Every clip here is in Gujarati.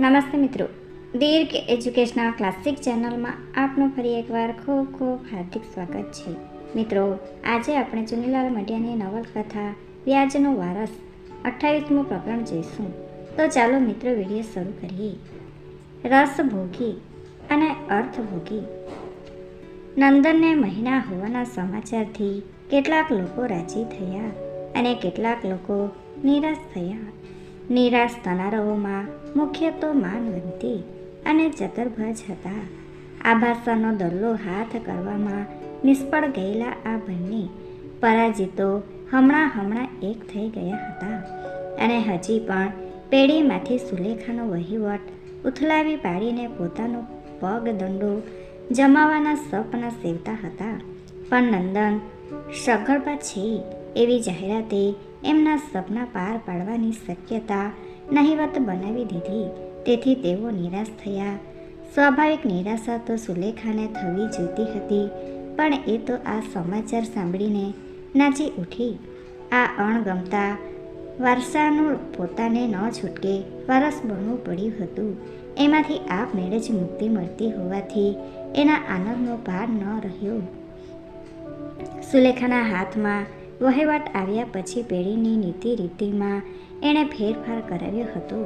નમસ્તે મિત્રો. દીર્ઘ એજ્યુકેશનલ ક્લાસિક ચેનલમાં આપનું ફરી એકવાર ખૂબ ખૂબ હાર્દિક સ્વાગત છે. મિત્રો, આજે આપણે ચુનીલાલ મઢિયાની નવલકથા વ્યાજનો વારસ અઠ્ઠાવીસમું પ્રકરણ જોઈશું. તો ચાલો મિત્રો વીડિયો શરૂ કરીએ. રસભોગી અને અર્થભોગી નંદનને મહિના હોવાના સમાચારથી કેટલાક લોકો રાજી થયા અને કેટલાક લોકો નિરાશ થયા. નિરાશ થનારાઓમાં મુખ્ય તો માનવંતી અને ચતુર્ભજ હતા. આ ભાષાનો દલ્લો હાથ કરવામાં નિષ્ફળ ગયેલા આ બંને પરાજિતો હમણાં હમણાં એક થઈ ગયા હતા. અને હજી પણ પેઢીમાંથી સુલેખાનો વહીવટ ઉથલાવી પાડીને પોતાનો પગ દંડો જમાવાના સપના સેવતા હતા. પણ નંદન સગર્ભા છે એવી જાહેરાતે એમના સપના પાર પાડવાની શક્યતા નહિવત બનાવી દીધી. તેથી તેઓ નિરાશ થયા. સ્વાભાવિક નિરાશા તો સુલેખાને થવી જોઈતી હતી, પણ એ તો આ સમાચાર સાંભળીને નાચી ઉઠી. આ અણગમતા વારસાનું પોતાને ન છૂટકે વારસ બનવું પડ્યું હતું. એમાંથી આપમેળે જ મુક્તિ મળતી હોવાથી એના આનંદનો ભાર ન રહ્યો. સુલેખાના હાથમાં વહીવટ આવ્યા પછી પેઢીની નીતિ રીતિમાં એણે ફેરફાર કરાવ્યો હતો.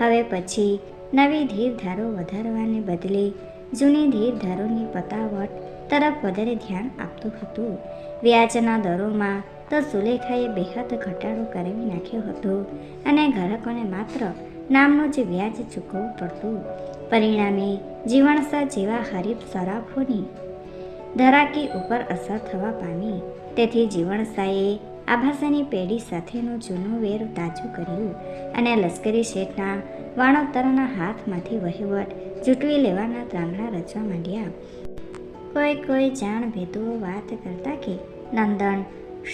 હવે પછી નવી ધીરધારો વધારવાને બદલે જૂની ધીરધારોની પતાવટ તરફ વધારે ધ્યાન આપતું હતું. વ્યાજના દરોમાં તો સુલેખાએ બેહદ ઘટાડો કરાવી નાખ્યો હતો અને ગ્રાહકોને માત્ર નામનું જ વ્યાજ ચૂકવવું પડતું. પરિણામે જીવણસા જેવા હરીફ સરાફોની ધરાકી ઉપર અસર થવા પામી. તેથી જીવણસાએ આભાસાની પેઢી સાથેનું જૂનું વેર તાજું કર્યું અને લશ્કરી શેઠના વાણોતરના હાથમાંથી વહીવટ ચૂંટવી લેવાના ત્રાંગણા રચવા માંડ્યા. કોઈ કોઈ જાણ ભેદુઓ વાત કરતા કે નંદન,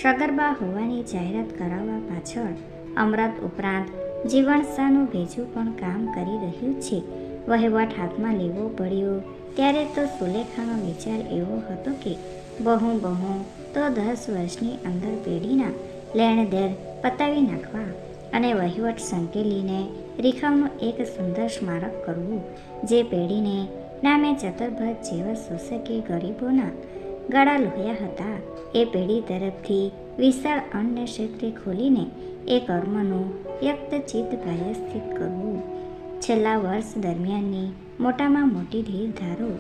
સગર્ભા હોવાની જાહેરાત કરાવવા પાછળ અમૃત ઉપરાંત જીવણસાનું ભેજું પણ કામ કરી રહ્યું છે. વહીવટ હાથમાં લેવો પડ્યો ત્યારે તો સુલેખાનો વિચાર એવો હતો કે બહુ બહુ. તો દસ વર્ષની અંદર પેઢીના લેણદેર પતાવી નાખવા અને વહીવટ સંકેલીને રીખાવનું એક સુંદર સ્મારક કરવું, જે પેઢીને નામે ચતુર્ભજ જેવા શોષકે ગરીબોના ગળા લોહ્યા હતા. એ પેઢી તરફથી વિશાળ અન્ય ક્ષેત્રે ખોલીને એ કર્મનું વ્યક્તચિત્ત પ્રાયસ્થિત કરવું. છેલ્લા વર્ષ દરમિયાનની મોટામાં મોટી ધીરધારો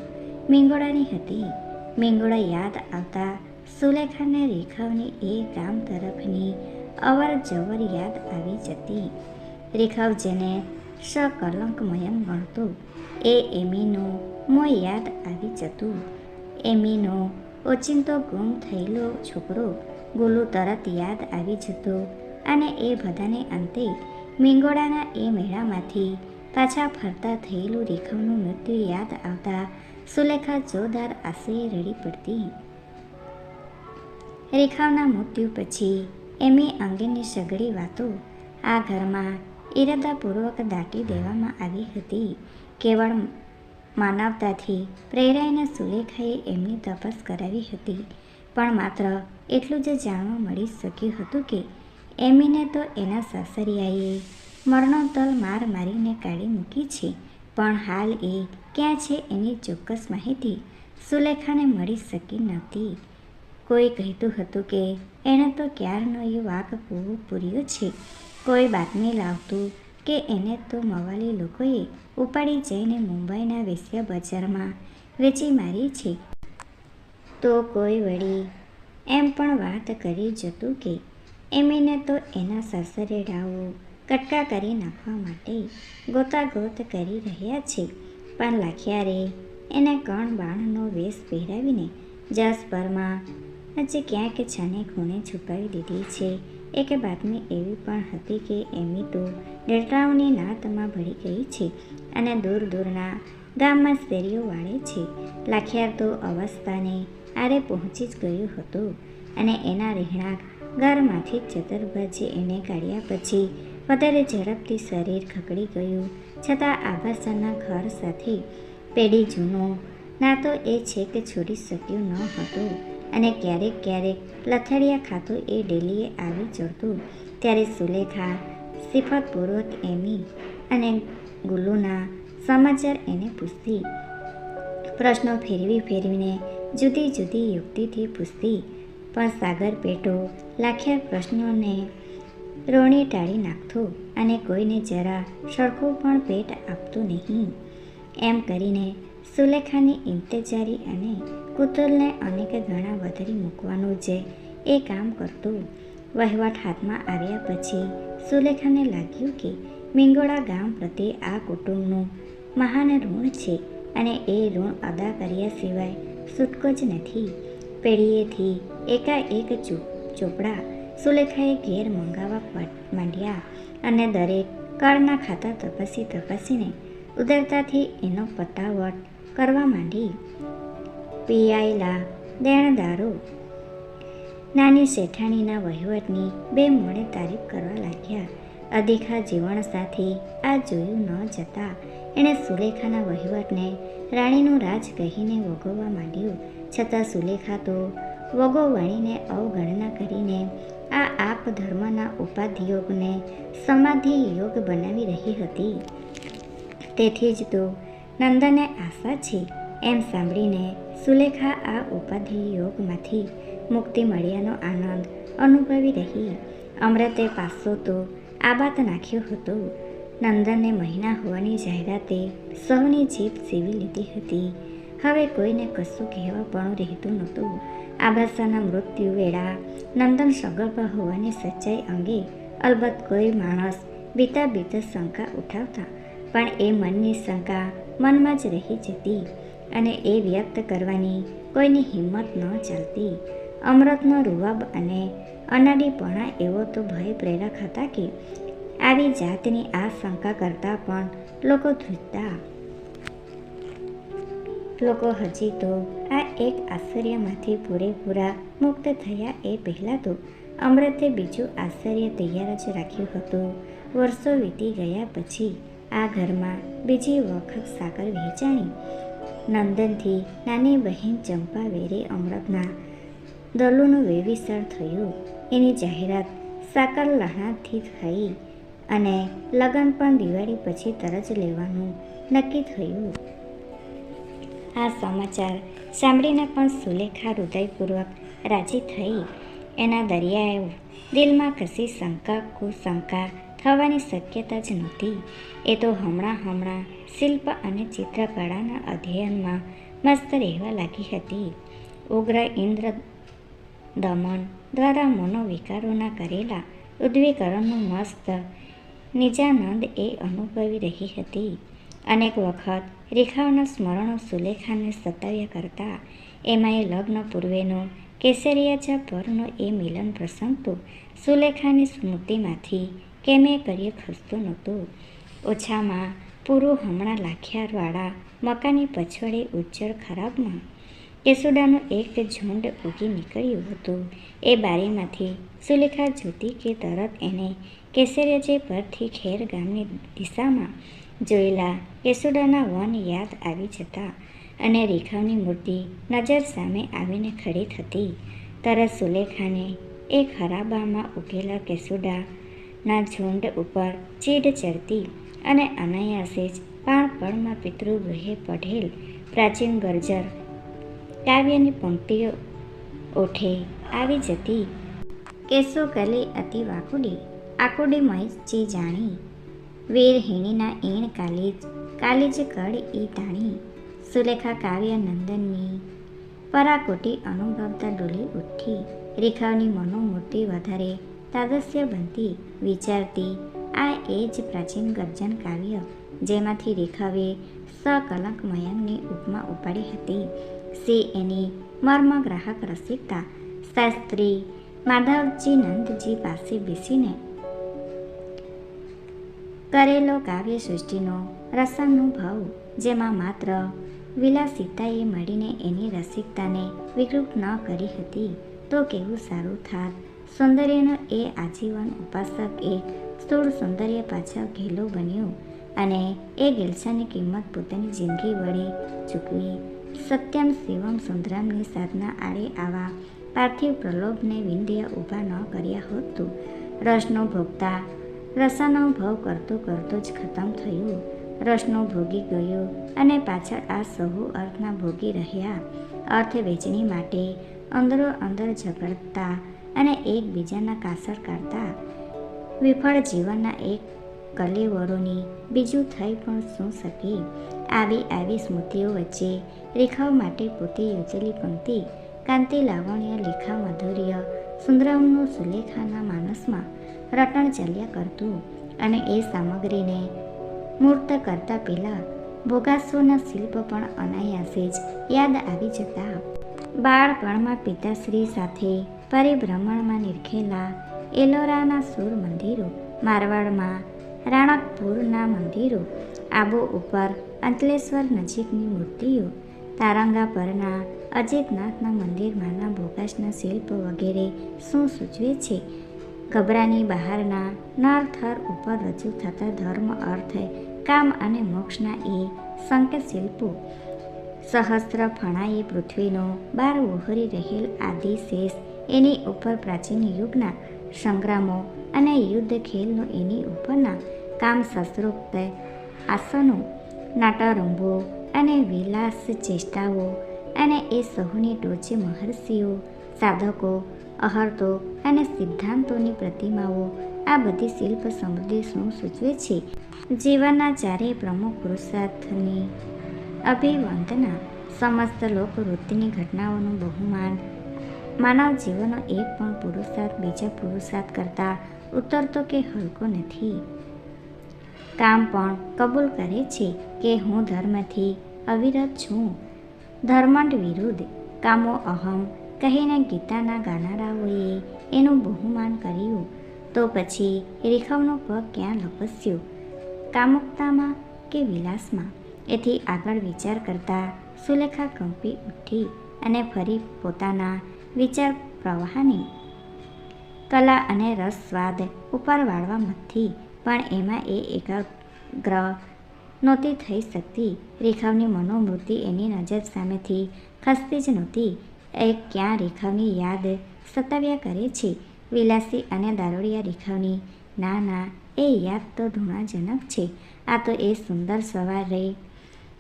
મીંગોળાની હતી. મીંગોળા યાદ આવતા સુલેખાને રેખાવની એ ગામ તરફની અવર જવર યાદ આવી જતી રેખાવ જેને સકલંકમયમ ગણતો એ એમીનો મો યાદ આવી જતું એમીનો ઓચિંતો ગુમ થયેલો છોકરો ગુલુ તરત યાદ આવી જતો અને એ બધાને અંતે મીંગોળાના એ મેળામાંથી પાછા ફરતા થયેલું રેખાવનું મૃત્યુ યાદ આવતા સુલેખા જોરદાર આશરે રડી પડતી. રેખાવના મૃત્યુ પછી એમી અંગેની સઘળી વાતો આ ઘરમાં ઇરાદાપૂર્વક દાટી દેવામાં આવી હતી. કેવળ માનવતાથી પ્રેરાઈને સુલેખાએ એમની તપાસ કરાવી હતી. પણ માત્ર એટલું જ જાણવા મળી શક્યું હતું કે એમીને તો એના સાસરિયાએ મરણોતલ માર મારીને કાઢી મૂકી છે. પણ હાલ એ ક્યાં છે એની ચોક્કસ માહિતી સુલેખાને મળી શકી નહોતી કોઈ કહેતું હતું કે એણે તો ક્યારનો એ વાક પૂરો પૂર્યો છે. કોઈ બાતમી લાવતું કે એને તો મવાલી લોકોએ ઉપાડી જઈને મુંબઈના વેસ્યા બજારમાં વેચી મારી છે. તો કોઈ વળી એમ પણ વાત કરી જતું કે એમીને તો એના સાસરેડાઓ કટકા કરી નાખવા માટે ગોતાગોત કરી રહ્યા છે. પણ લાખિયારે એને કણ બાણનો વેશ પહેરાવીને જસભરમાં હજી ક્યાંક છાને ખૂણે છુપાવી દીધી છે. એક બાતમી એવી પણ હતી કે એમી તો ડેલ્ટાઓની નાતમાં ભળી ગઈ છે અને દૂર દૂરના ગામમાં શેરીઓ વાળે છે. લાખિયાર તો અવસ્થાને આરે પહોંચી જ ગયું હતું અને એના રહેણાંક ઘરમાંથી ચતરભજી એને કાઢ્યા પછી વધારે ઝડપથી શરીર ખકડી ગયું. છતાં આભાસાના ઘર સાથે પેઢી જૂનો. નાતો એ છે કે છોડી શક્યું ન હતું. અને ક્યારેક ક્યારેક લથડિયા ખાતું એ ડેલીએ આવી ચડતું. ત્યારે સુલેખા સિફતપૂર્વક એમી અને ગુલ્લુના સમાચાર એને પૂછતી. પ્રશ્નો ફેરવી ફેરવીને જુદી જુદી યુક્તિથી પૂછતી. પણ સાગર પેટો, લાખ્યા પ્રશ્નોને રોણી ટાળી નાખતો અને કોઈને જરા સરખું પણ પેટ આપતું નહીં. એમ કરીને સુલેખાની ઇંતજારી અને કુતુલને અનેક ગણા વધારી મૂકવાનું જે એ કામ કરતું, વહીવટ હાથમાં આવ્યા પછી સુલેખાને લાગ્યું કે મિંગોળા ગામ પ્રત્યે આ કુટુંબનું મહાન ઋણ છે અને એ ઋણ અદા કર્યા સિવાય છૂટકો જ નથી. પેઢીએથી એકાએક ચૂપ ચોપડા સુલેખાએ ઘેર મંગાવવા માંડ્યા અને દરેક કાળના ખાતા તપાસી તપાસીને ઉદરતાથી એનો પતાવટ કરવા માંડી. પીઆયેલા દેણદારો નાની શેઠાણીના વહીવટની બે મોડે તારીફ કરવા લાગ્યા. અધિકા જીવન સાથે આ જોયું ન જતા એણે સુલેખાના વહીવટને રાણીનું રાજ કહીને વગોવવા માંડ્યું. છતાં સુલેખા તો વગો વણીને અવગણના કરીને આ આપ ધર્મના ઉપાધિયોગને સમાધિ યોગ બનાવી રહી હતી. તેથી જ તો નંદને આશા છે એમ સાંભળીને સુલેખા આ ઉપાધિ યોગમાંથી મુક્તિ મળ્યાનો આનંદ અનુભવી રહી. અમૃતે પાસો તો આબાદ નાખ્યો હતો. નંદનને મહિના હોવાની જાહેરાતે સૌની જીભ સીવી લીધી હતી. હવે કોઈને કશું કહેવા પણ રહેતું નહોતું. આબાસાના મૃત્યુ વેળા નંદન સગર્ભ હોવાની સચ્ચાઈ અંગે અલબત્ત કોઈ માણસ બીતા બીતા શંકા ઉઠાવતા, પણ એ મનની શંકા મનમાં જ રહી જતી અને એ વ્યક્ત કરવાની કોઈની હિંમત ન ચાલતી. અમૃતનો રૂવાબ અને અનાડીપણા એવો તો ભય પ્રેરક હતા કે આવી જાતની આ શંકા કરતાં પણ લોકો ધ્રુજતા લોકો હજી તો આ એક આશ્ચર્યમાંથી પૂરેપૂરા મુક્ત થયા એ પહેલાં તો અમૃતે બીજું આશ્ચર્ય તૈયાર જ રાખ્યું હતું. વર્ષો વીતી ગયા પછી આ ઘરમાં બીજી વખત સાકર વહેંચાણી. નંદનથી નાની બહેન ચંપા વેરે અમૃતના દલોનું વેવિસ્તાર થયું. એની જાહેરાત સાકર લહણાથી થઈ અને લગ્ન પણ દિવાળી પછી તરત લેવાનું નક્કી થયું. આ સમાચાર સાંભળીને પણ સુલેખા હૃદયપૂર્વક રાજી થઈ. એના દરિયાએ દિલમાં કશી શંકા, કુશંકા થવાની શક્યતા જ નહોતી. એ તો હમણાં હમણાં શિલ્પ અને ચિત્રકળાના અધ્યયનમાં મસ્ત રહેવા લાગી હતી. ઉગ્ર ઇન્દ્ર દમન દ્વારા મનોવિકારોના કરેલા ઉદ્વીકરણનું મસ્ત નિજાનંદ એ અનુભવી રહી હતી. અનેક વખત રેખાઓના સ્મરણો સુલેખાને સતાવ્યા કરતા, એમાં એ લગ્ન પૂર્વેનો, કેસરિયાચા પરનો એ મિલન પ્રસંગ તો સુલેખાની સ્મૃતિમાંથી કેમે કરીએ ખસતું નહોતું. ઓછામાં પૂરું હમણાં લાખિયારવાળા મકાની પછવાડે ઉજ્જળ ખરાબમાં કેસુડાનું એક ઝુંડ ઉગી નીકળ્યું હતું. એ બારીમાંથી સુલેખા જોતી કે તરત એને કેસરિયાજે પરથી ખેર ગામની દિશામાં જોયેલા કેસુડાના વન યાદ આવી જતા અને રેખાની મૂર્તિ નજર સામે આવીને ખડી થતી. તરત સુલેખાને એ ખરાબામાં ઉગેલા કેસુડાના ઝુંડ ઉપર ચીડ ચડતી અને અનાયાસે જ પાણપણમાં પિતૃગૃહે પઢેલ પ્રાચીન ગર્જર કાવ્યની પંક્તિઓ ઓઠે આવી જતી. કેસો કલી અતિ વાકુડી આકુડી મયચી જાણી વીરહિણીના એણ કાલીજ કાલીજ કળ ઈ તાણી. સુલેખા કાવ્ય નંદનની, પરાકોટી અનુભવતા ડોલી ઉઠી. રેખાઓની મનોમૂર્તિ વધારે તાદસ્ય બનતી વિચારતી. આ એ જ પ્રાચીન ગર્જન કાવ્ય જેમાંથી રેખાવે સકલંક મયંકની ઉપમા ઉપાડી હતી. સે એની મર્મગ્રાહક રસિકતા. શાસ્ત્રી માધવજી નંદજી પાસે બેસીને કરેલો કાવ્ય સૃષ્ટિનો રસાનુભવ, જેમાં માત્ર વિલાસિતાએ મળીને એની રસિકતાને વિકૃત ન કરી હતી, તો કેવું સારું થાત? સૌંદર્યનો એ આજીવન ઉપાસક એ સ્થૂળ સૌંદર્ય પાછળ ઘેલો બન્યો અને એ ગેલસાની કિંમત પોતાની જિંદગી વડે ચૂકવી. સત્યમ શિવમ સુંદરામની સાધના આડે આવા પાર્થિવ પ્રલોભને વિંધ્ય ઊભા ન કર્યા હોત રસનો ભોગતા રસાનો ભાવ કરતો કરતો જ ખતમ થયું. રસનો ભોગી ગયો અને પાછળ આ સહુ અર્થના ભોગી રહ્યા. અર્થ વેચણી માટે અંદરો અંદર ઝઘડતા અને એકબીજાના કાસર કાઢતા વિફળ જીવનના એક કલેવરોની બીજું થઈ પણ શું શકે? આવી આવી સ્મૃતિઓ વચ્ચે રેખાઓ માટે પોતે યોજેલી પંક્તિ. કાંતિ લાવણ્ય, લેખા, માધુર્ય, સુંદરમનું સુલેખાના માનસમાં રટણ ચાલ્યા કરતું અને એ સામગ્રીને મૂર્ત કરતા પહેલાં ભોગાસોના શિલ્પ પણ અનાયાસે જ યાદ આવી જતા. બાળપણમાં પિતાશ્રી સાથે પરિભ્રમણમાં નિરખેલા એલોરાના સૂર મંદિરો, મારવાડમાં રાણકપુરના મંદિરો, આબુ ઉપર અંતલેશ્વર નજીકની મૂર્તિઓ, તારંગા પરના અજેતનાથના મંદિરમાંના ભોગાસના શિલ્પ વગેરે શું સૂચવે છે? ગભરાની બહારના નરથર ઉપર રજૂ થતા ધર્મ અર્થ કામ અને મોક્ષના એ સંકેત શિલ્પો સહસ્ત્ર ફણાએ પૃથ્વીનો બાર વહોરી રહેલ આદિ શેષ એની ઉપર પ્રાચીન યુગના સંગ્રામો અને યુદ્ધ ખેલનો એની ઉપરના કામ શસ્ત્રોક્ત આસનો, નાટરંભો અને વિલાસ ચેષ્ટાઓ અને એ સહુની ટોચે મહર્ષિઓ, સાધકો અહર્તો અને સિદ્ધાંતોની પ્રતિમાઓ આ બધી શિલ્પ સમૃદ્ધિ શું સૂચવે છે. જીવનના ચારેય પ્રમુખ પુરુષાર્થની અભિવંદના સમસ્ત લોકવૃત્તિની ઘટનાઓનું બહુમાન. માનવ જીવનનો એક પણ પુરુષાર્થ બીજા પુરુષાર્થ કરતાં ઉતરતો કે હલકો નથી. કામ પણ કબૂલ કરે છે કે હું ધર્મથી અવિરત છું. ધર્માંડ વિરુદ્ધ કામો અહમ કહીને ગીતાના ગાનારાઓએ એનું બહુમાન કર્યું, તો પછી રેખવનો પગ ક્યાં લપસ્યો? કામુકતામાં કે વિલાસમાં? એથી આગળ વિચાર કરતા સુલેખા કંપી ઉઠી અને ફરી પોતાના વિચાર પ્રવાહની કલા અને રસ સ્વાદ ઉપર વાળવા મથી, પણ એમાં એ એકાગ્ર નહોતી થઈ શકતી. રેખાવની મનોમૃત્તિ એની નજર સામેથી ખસતી જ નહોતી. એ ક્યાં રેખાવની યાદ સતાવ્યા કરે છે? વિલાસી અને દારૂડિયા રેખાવની ના ના એ યાદ તો ધૂણાજનક છે. આ તો એ સુંદર સવાર રહે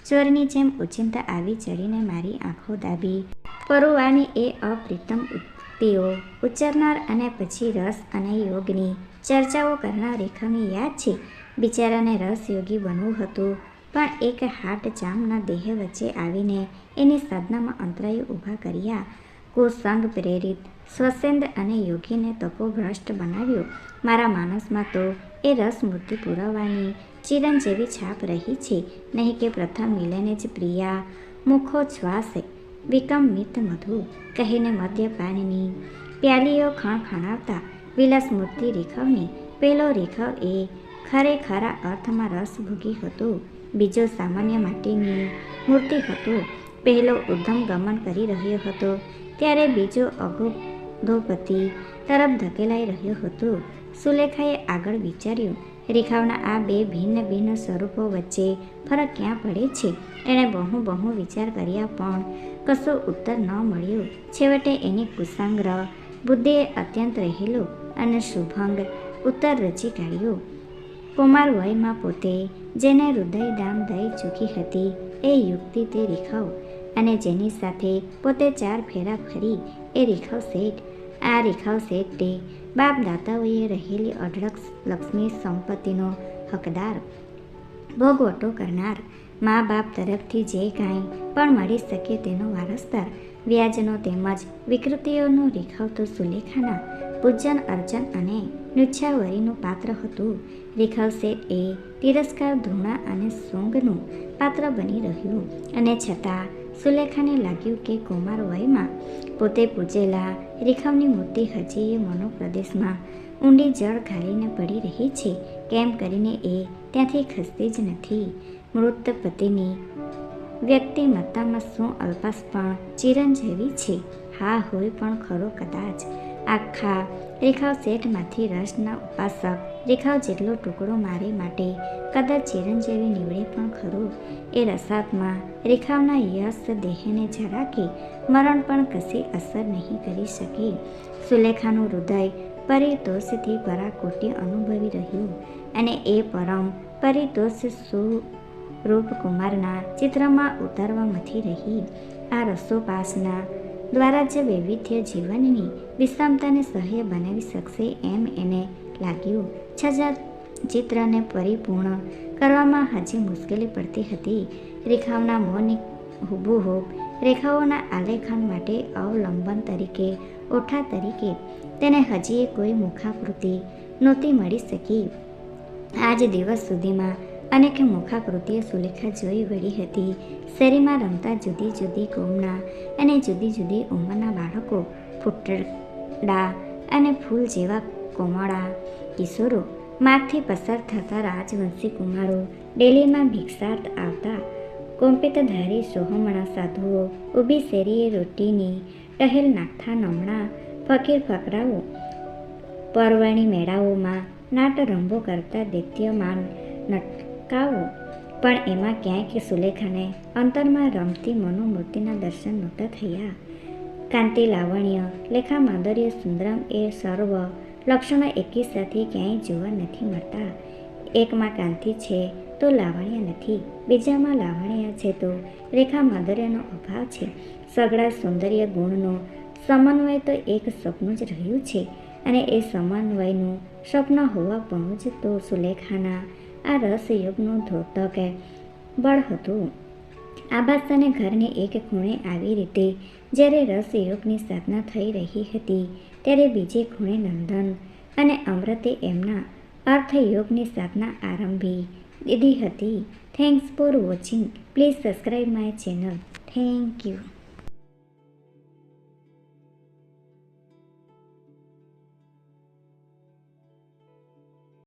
ચોરની જેમ ઉચિંતા આવી ચડીને મારી આંખો દાબી. પરુવાની એ અપ્રિતમ ઉક્તિઓ ઉચ્ચારનાર અને પછી રસ અને યોગની ચર્ચાઓ કરનાર રેખાવની યાદ છે. બિચારાને રસ યોગી બનવું હતું. પણ એક હાટ જામના દેહ વચ્ચે આવીને એની સાધનામાં અંતરાયો ઊભા કર્યા. કુસંગ પ્રેરિત, સ્વસેન્દ અને યોગીને તપોભ્રષ્ટ બનાવ્યો. મારા માનસમાં તો એ રસ મૂર્તિ પુરાવાની ચિરંજીવી છાપ રહી છે. નહીં કે પ્રથમ મિલને જ પ્રિયા મુખો શ્વાસે વિકમ મિત મધુ, કહીને મદ્યપાનની પ્યાલીઓ ખણખણાવતા વિલાસ મૂર્તિ રેખવની પેલો રેખવ એ ખરેખરા અર્થમાં રસ ભોગી હતો. બીજો સામાન્ય માટીની મૂર્તિ હતો. પહેલો ઉદ્ધમ ગમન કરી રહ્યો હતો. ત્યારે બીજો અગોધોપતિ તરફ ધકેલાઈ રહ્યો હતો. સુલેખાએ આગળ વિચાર્યું, રેખાઓના આ બે ભિન્ન ભિન્ન સ્વરૂપો વચ્ચે ફરક ક્યાં પડે છે એણે બહુ બહુ વિચાર કર્યા, પણ કશો ઉત્તર ન મળ્યો. છેવટે એની કુસાંગ્ર બુદ્ધિએ અત્યંત રહેલો અને શુભંગ ઉત્તર રચી કાઢ્યો. કુમાર વયમાં પોતે જેને હૃદયદામ દઈ ચૂકી હતી, એ યુક્તિ તે રેખાઓ અને જેની સાથે પોતે ચાર ફેરા ફરી, એ રેખાવ શેઠ. આ રેખાવ શેઠ તે બાપ દાતાઓએ રહેલી અઢળક લક્ષ્મી સંપત્તિનો હકદાર, ભોગવટો કરનાર મા બાપ તરફથી જે કાંઈ પણ મળી શકે તેનો વારસદાર, વ્યાજનો તેમજ વિકૃતિઓનો રેખાવતો સુલેખાના પૂજન અર્ચન અને નુચ્છાવરીનું પાત્ર હતું. રેખાવ શેઠ એ તિરસ્કાર ધૂણા અને સોંગનું પાત્ર બની રહ્યું. અને છતાં સુલેખાને લાગ્યું કે કુમાર વયમાં પોતે પૂજેલા રેખાવની મૂર્તિ હજી એ મનોપ્રદેશમાં ઊંડી જળ ઘાલીને પડી રહી છે. કેમ કરીને એ ત્યાંથી ખસતી જ નથી. મૃત પતિની વ્યક્તિમત્તામાં શું અલ્પાસ પણ ચિરંજીવી છે? હા, હોય પણ ખરો કદાચ આખા રેખાવ શેઠમાંથી રસના ઉપાસક. રેખાવ જેટલો ટુકડો મારે માટે, કદાચ ચિરંજીવી નીવડે પણ ખરું. એ રસાતમાં રેખાવના યશ દેહને જરા કે મરણ પણ કશી અસર નહીં કરી શકે. સુલેખાનું હૃદય પરિતોષથી પરાકોટી અનુભવી રહ્યું અને એ પરમ પરિતોષ સુ રૂપકુમારના ચિત્રમાં ઉતારવા મથી રહી. આ રસોપાસના દ્વારા જ વૈવિધ્ય જીવનની વિષમતાને સહ્ય બનાવી શકશે એમ એને લાગ્યું. છજા ચિત્રને પરિપૂર્ણ કરવામાં હજી મુશ્કેલી પડતી હતી. રેખાઓના મોની હુબુહુબ રેખાઓના આલેખન માટે અવલંબન તરીકે, ઓઠા તરીકે તેને હજી કોઈ મુખાકૃતિ નહોતી મળી શકી. આજ દિવસ સુધીમાં અનેક મુખાકૃતિએ સુલેખા જોઈ વળી હતી. શેરીમાં રમતા જુદી જુદી કોમના અને જુદી જુદી ઉંમરના બાળકો, ફૂટડા અને ફૂલ જેવા કોમળા કિશોરો માર્ગથી પસાર થતા રાજવંશી કુમારો, ડેલીમાં ભિક્ષાર્થ આવતા કોમ્પિતધારી સોહમણા સાધુઓ, ઊભી શેરીએ રોટીની, ટહેલ નાખતા નમણા, ફકીર ફકરાઓ, પર્વણી મેળાઓમાં નાટરંભો કરતા દૈત્યમાન નટકાઓ પણ એમાં ક્યાંય સુલેખાને અંતરમાં રમતી મનોમૂર્તિના દર્શન નહોતા થયા. કાંતિ લાવણ્ય, લેખા માધુર્ય, સુંદરમ એ સર્વ લક્ષણો એકી સાથે ક્યાંય જોવા નથી મળતા. એકમાં કાંતિ છે તો લાવણ્ય નથી. બીજામાં લાવણ્ય છે તો રેખા માધુર્યનો અભાવ છે. સગળા સૌંદર્ય ગુણનો સમન્વય તો એક સપનું જ રહ્યું છે. અને એ સમન્વયનું સ્વપ્ન હોવા પણ જ તો સુલેખાના આ રસયોગનું ધોતક બળ હતું. આબાસાને ઘરની એક ખૂણે આવી રીતે જ્યારે રસયોગની સાધના થઈ રહી હતી, ત્યારે બીજે ખૂણે નંદન અને અમૃતે એમના અર્થયોગની સાધના આરંભી દીધી હતી. Thanks for watching please subscribe my channel thank you